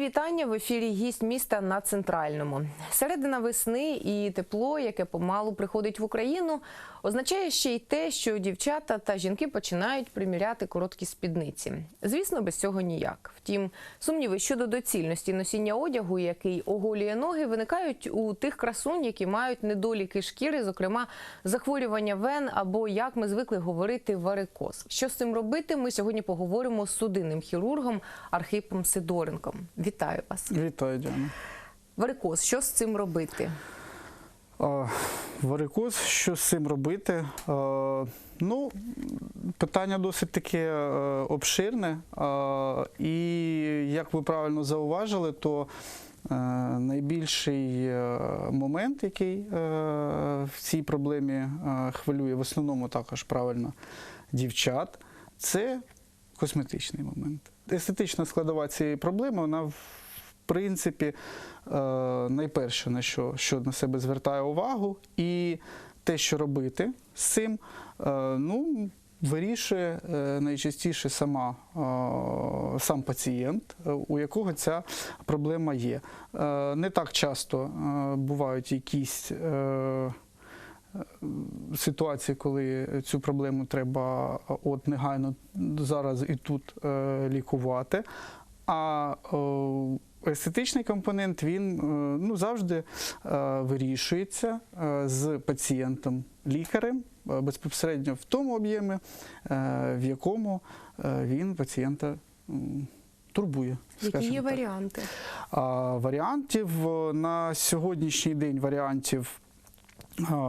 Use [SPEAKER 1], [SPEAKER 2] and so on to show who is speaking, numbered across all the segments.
[SPEAKER 1] вітання в ефірі гість міста на центральному. Середина весни і тепло, яке помалу приходить в Україну, означає ще й те, що дівчата та жінки починають приміряти короткі спідниці. Звісно, без цього ніяк. Втім, сумніви щодо доцільності носіння одягу, який оголює ноги, виникають у тих красунь, які мають недоліки шкіри, зокрема захворювання вен або як ми звикли говорити варикоз. Що з цим робити? Ми сьогодні поговоримо з судинним хірургом Архипом Сидоренком. Вітаю вас.
[SPEAKER 2] Вітаю, Діана.
[SPEAKER 1] Варикоз, що з цим робити?
[SPEAKER 2] Варикоз, що з цим робити? Ну, питання досить таке е, обширне. І як ви правильно зауважили, то е, найбільший е, момент, який в цій проблемі хвилює, в основному також правильно дівчат, це косметичний момент. Естетична складова цієї проблеми, вона принципі е, найперше на що, що на себе звертає увагу, і те, що робити з цим, е, ну. Вирішує е, найчастіше сама, сам пацієнт, у якого ця проблема є. Не так часто бувають якісь ситуації, коли цю проблему треба от негайно зараз і тут лікувати. А естетичний компонент він е, ну, завжди е, вирішується е, з пацієнтом, лікарем безпосередньо в тому об'ємі, в якому він пацієнта турбує.
[SPEAKER 1] Які є
[SPEAKER 2] так.
[SPEAKER 1] варіанти?
[SPEAKER 2] А, Варіантів на сьогоднішній день варіантів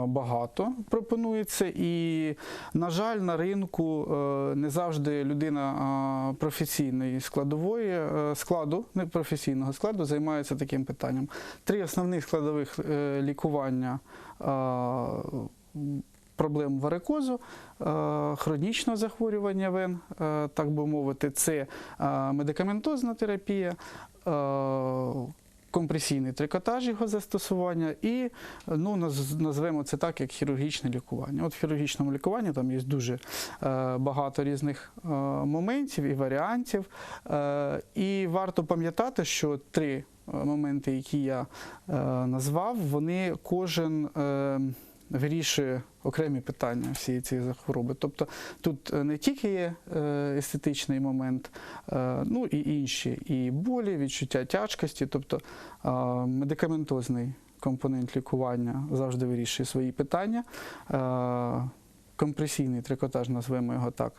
[SPEAKER 2] багато пропонується, і, на жаль, на ринку е, не завжди людина професійної складової е, складу, не професійного складу, займається таким питанням. Три основних складових е, лікування. Проблем варикозу, хронічного захворювання вен, так би мовити, це медикаментозна терапія, компресійний трикотаж його застосування і ну, наз- назвемо це так, як хірургічне лікування. От в хірургічному лікуванні там є дуже е, багато різних е, моментів і варіантів. Е, і варто пам'ятати, що три моменти, які я назвав, вони кожен. Вирішує окремі питання всієї цієї хвороби. Тобто тут е, не тільки є е, естетичний момент, е, ну і інші, і болі, відчуття тяжкості, тобто медикаментозний компонент лікування завжди вирішує свої питання. Компресійний трикотаж, назвемо його так,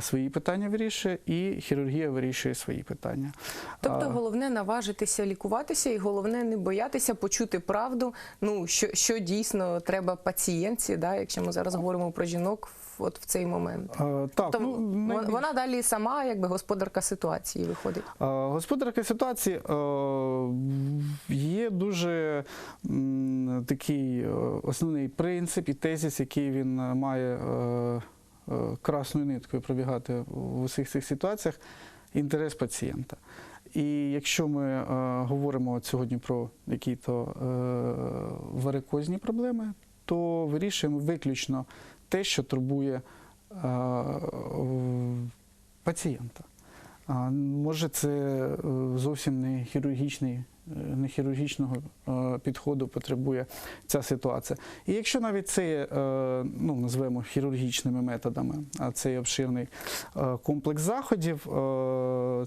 [SPEAKER 2] свої питання вирішує, і хірургія вирішує свої питання.
[SPEAKER 1] Тобто головне наважитися лікуватися, і головне не боятися почути правду. Ну що, що дійсно треба пацієнтці, да, якщо ми зараз говоримо про жінок, от в цей момент.
[SPEAKER 2] е, так,
[SPEAKER 1] Тобто
[SPEAKER 2] ну,
[SPEAKER 1] вон-
[SPEAKER 2] найбільш-
[SPEAKER 1] вона далі сама, якби господарка ситуації виходить.
[SPEAKER 2] Е, Господарка ситуації е, є дуже м, такий е, основний принцип і тезис, який він е, має е, е, красною ниткою пробігати в усіх цих ситуаціях інтерес пацієнта. І якщо ми е, говоримо сьогодні про які-то е, варикозні проблеми, то вирішуємо виключно те, що турбує е, пацієнта. А, може, це е, зовсім не хірургічний, е, не хірургічного е, підходу потребує ця ситуація. І якщо навіть це е, ну, назвемо хірургічними методами, а це є обширний комплекс заходів,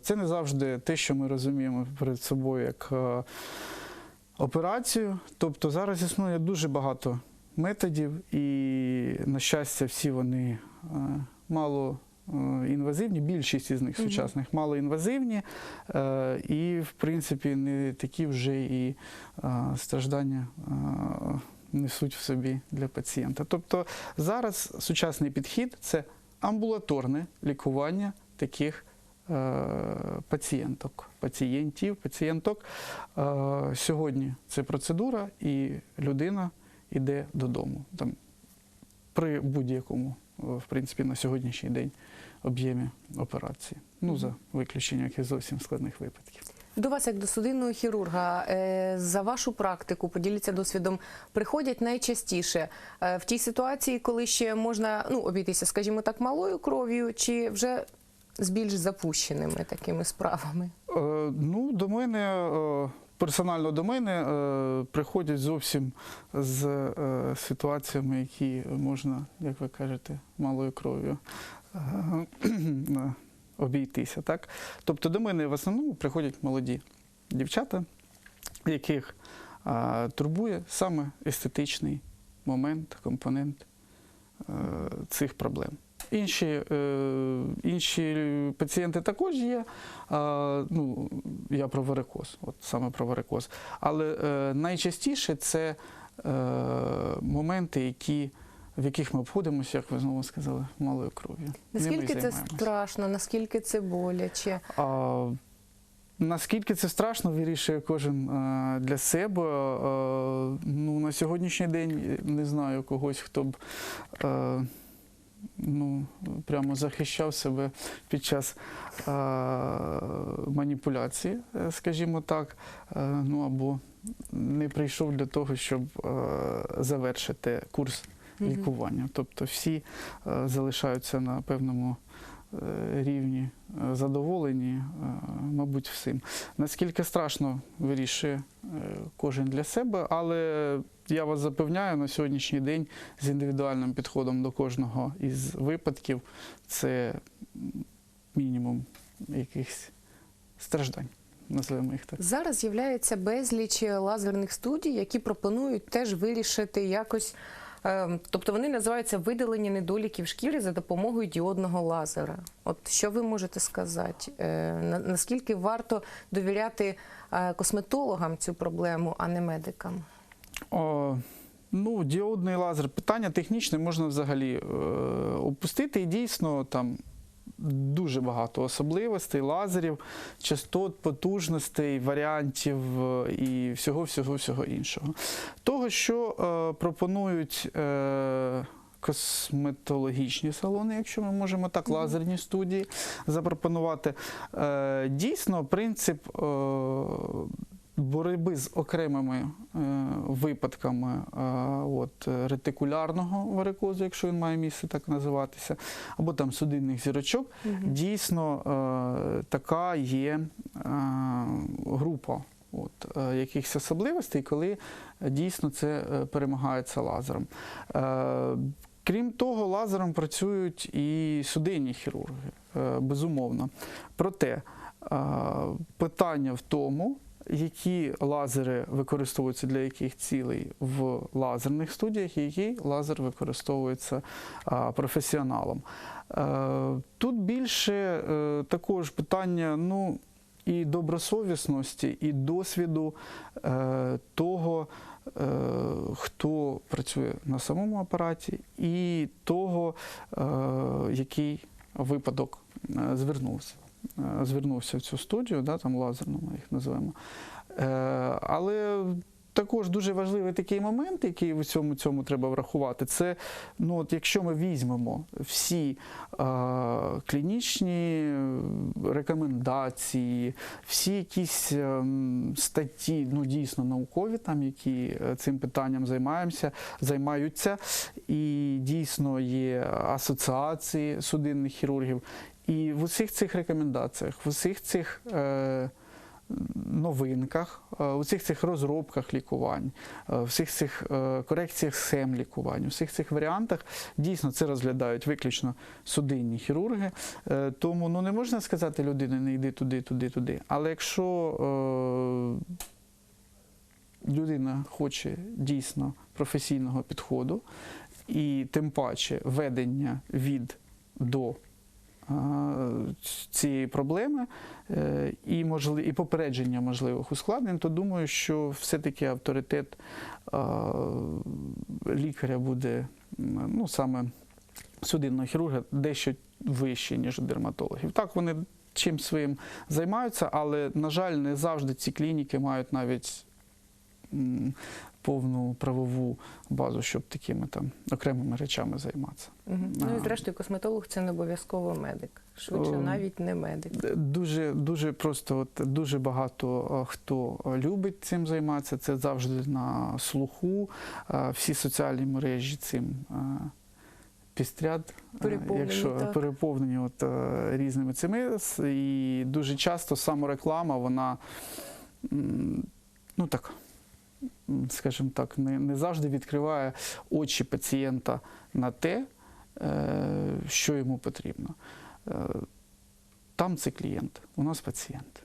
[SPEAKER 2] це не завжди те, що ми розуміємо перед собою як операцію. Тобто зараз існує дуже багато методів, і, на щастя, всі вони мало інвазивні, більшість із них
[SPEAKER 1] Мгм.
[SPEAKER 2] сучасних малоінвазивні, е, і, в принципі, не такі вже і е, страждання. е, Несуть в собі для пацієнта. Тобто зараз сучасний підхід це амбулаторне лікування таких е, пацієнток, пацієнтів, пацієнток. Е, Сьогодні це процедура, і людина йде додому. Там, при будь-якому, е, в принципі, на сьогоднішній день об'ємі операції. Ну, за виключенням якихось зовсім складних випадків.
[SPEAKER 1] До вас, як до судинного хірурга, е, за вашу практику, поділіться досвідом, приходять найчастіше е, в тій ситуації, коли ще можна ну, обійтися, скажімо так, малою кров'ю, чи вже з більш запущеними такими справами?
[SPEAKER 2] Е, Ну, до мене, е, персонально до мене е, приходять зовсім з е, ситуаціями, які можна, як ви кажете, малою кров'ю е, обійтися. Так? Тобто до мене в основному приходять молоді дівчата, яких турбує саме естетичний момент, компонент цих проблем. Інші, е, інші пацієнти також є. Ну, я про варикоз, от саме про варикоз. Але е, найчастіше це е, моменти, які, в яких ми обходимося, як ви знову сказали, малою кров'ю.
[SPEAKER 1] Наскільки це страшно, наскільки це боляче?
[SPEAKER 2] А, наскільки це страшно, вирішує кожен для себе. Ну, на сьогоднішній день не знаю когось, хто б ну, прямо захищав себе під час е, маніпуляції, скажімо так, е, ну або не прийшов для того, щоб е, завершити курс лікування. Тобто всі е, залишаються на певному рівні е, задоволені, е, мабуть, всім. Наскільки страшно вирішує е, кожен для себе, але я вас запевняю, на сьогоднішній день з індивідуальним підходом до кожного із випадків це мінімум якихось страждань, називаємо їх так.
[SPEAKER 1] Зараз з'являється безліч лазерних студій, які пропонують теж вирішити якось. Е, Тобто вони називаються видалення недоліків шкіри за допомогою діодного лазера. От що ви можете сказати? Е, Наскільки варто довіряти е, косметологам цю проблему, а не медикам?
[SPEAKER 2] О, ну, діодний лазер. Питання технічне можна взагалі е, опустити. І дійсно там дуже багато особливостей, лазерів, частот, потужностей, варіантів е, і всього, всього, всього іншого. Того, що е, пропонують. Е, Косметологічні салони, якщо ми можемо так, лазерні студії запропонувати. Е, дійсно, принцип е, боротьби з окремими е, випадками е, от, ретикулярного варикозу, якщо він має місце так називатися, або там судинних зірочок, дійсно е, така є група. От, якихось особливостей, коли дійсно це перемагається лазером. Крім того, лазером працюють і судинні хірурги, безумовно. Проте питання в тому, які лазери використовуються для яких цілей в лазерних студіях, і який лазер використовується професіоналом. Е, Тут більше е, також питання ну, і добросовісності, і досвіду е, того, е, хто працює на самому апараті, і того, е, який випадок е, звернувся. Е, Звернувся в цю студію, да, там лазерну ми їх називаємо. Е, Але також дуже важливий такий момент, який в цьому, цьому треба врахувати, це ну, от якщо ми візьмемо всі е, клінічні рекомендації, всі якісь е, статті, ну дійсно наукові, там, які е, цим питанням займаємося, займаються, і дійсно є асоціації судинних хірургів. І в усіх цих рекомендаціях, в усіх цих е, новинках, е, у всіх цих розробках лікувань, е, у всіх цих е, корекціях схем лікувань, у всіх цих варіантах дійсно це розглядають виключно судинні хірурги. Тому ну, не можна сказати людині, не йди туди, туди, туди. Але якщо е, людина хоче дійсно професійного підходу, і тим паче ведення від до цієї проблеми е, і, можли, і попередження можливих ускладнень, то думаю, що все-таки авторитет лікаря буде ну, саме судинного хірурга дещо вищий, ніж у дерматологів. Так, вони чим своїм займаються, але, на жаль, не завжди ці клініки мають навіть повну правову базу, щоб такими там окремими речами займатися.
[SPEAKER 1] Мгм. Ну і зрештою, косметолог це не обов'язково медик. Швидше,
[SPEAKER 2] О.
[SPEAKER 1] навіть не медик.
[SPEAKER 2] Дуже, дуже просто, от дуже багато е, хто е, любить цим займатися. Це завжди на слуху. Е, Всі соціальні мережі цим е, пістряд, е,
[SPEAKER 1] Переповнені,
[SPEAKER 2] якщо
[SPEAKER 1] так.
[SPEAKER 2] переповнені от, е, різними цими. І дуже часто самореклама, вона ну так, скажімо так, не, не завжди відкриває очі пацієнта на те, е, що йому потрібно. Е, Там це клієнт, у нас пацієнт.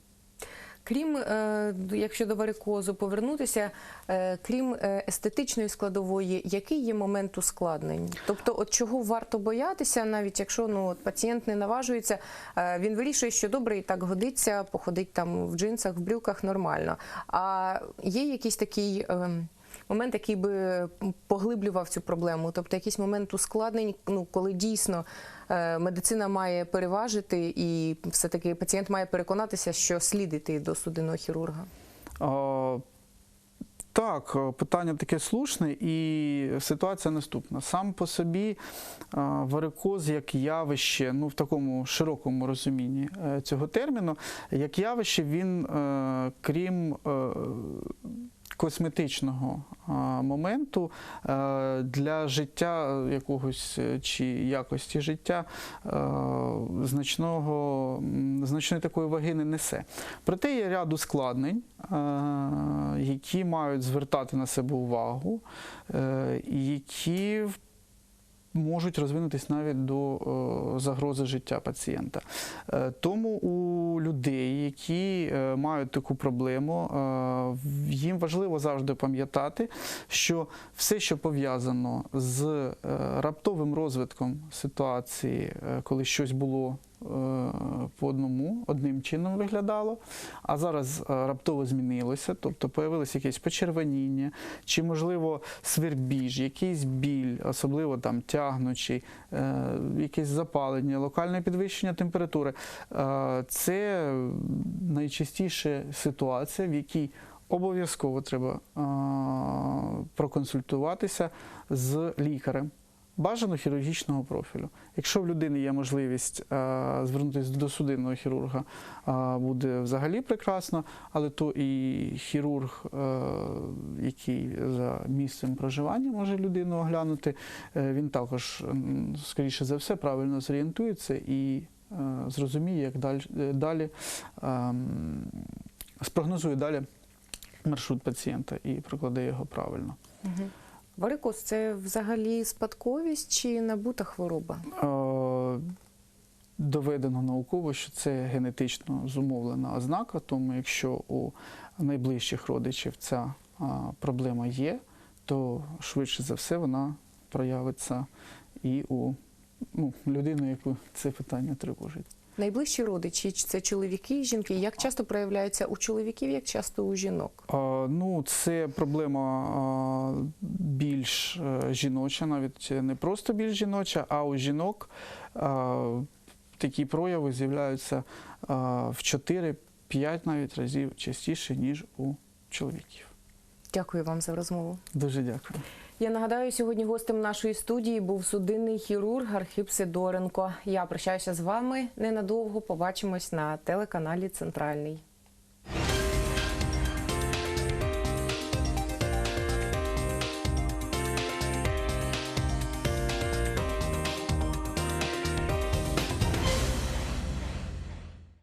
[SPEAKER 1] Крім, е, якщо до варикозу повернутися, е, крім е, естетичної складової, який є момент ускладнень? Тобто, от чого варто боятися, навіть якщо ну от пацієнт не наважується, він вирішує, що добре і так годиться, походить там в джинсах, в брюках нормально. А є якийсь такий. е, Момент, який би поглиблював цю проблему, тобто якийсь момент ускладнень, ну коли дійсно медицина має переважити, і все-таки пацієнт має переконатися, що слід іти до судинного хірурга.
[SPEAKER 2] А, Так, е, питання таке слушне, і ситуація наступна. Сам по собі варикоз як явище, ну в такому широкому розумінні е, цього терміну, як явище, він, е, крім е, косметичного моменту е, для життя якогось е, чи якості життя е, значного, значної такої ваги не несе. Проте є ряд ускладнень, е, які мають звертати на себе увагу, е, які можуть розвинутися навіть до е, загрози життя пацієнта. Е, Тому у людей, які е, мають таку проблему, їм важливо завжди пам'ятати, що все, що пов'язано з раптовим розвитком ситуації, коли щось було по одному, одним чином виглядало, а зараз е, раптово змінилося, тобто появилося якесь почервоніння, чи, можливо, свербіж, якийсь біль, особливо там тягнучий, е, якесь запалення, локальне підвищення температури. Е, Це найчастіше ситуація, в якій обов'язково треба е, проконсультуватися з лікарем. Бажано хірургічного профілю. Якщо в людини є можливість е, звернутися до судинного хірурга, е, буде взагалі прекрасно, але то і хірург, е, який за місцем проживання може людину оглянути, він також, скоріше за все, правильно зорієнтується і зрозуміє, як далі, далі ем, спрогнозує далі маршрут пацієнта і прокладе його правильно.
[SPEAKER 1] Варикоз це взагалі спадковість чи набута хвороба?
[SPEAKER 2] Е, Доведено науково, що це генетично зумовлена ознака, тому якщо у найближчих родичів ця проблема є, то швидше за все вона проявиться і у ну, людини, яку це питання тривожить.
[SPEAKER 1] Найближчі родичі це чоловіки і жінки? Як часто проявляються у чоловіків, як часто у жінок?
[SPEAKER 2] А, Ну, це проблема а, більш е, жіноча, навіть не просто більш жіноча, а у жінок а, такі прояви з'являються а, в 4-5 навіть разів частіше, ніж у чоловіків.
[SPEAKER 1] Дякую вам за розмову.
[SPEAKER 2] Дуже дякую.
[SPEAKER 1] Я нагадаю, сьогодні гостем нашої студії був судинний хірург Архип Сидоренко. Я прощаюся з вами ненадовго. Побачимось на телеканалі Центральний.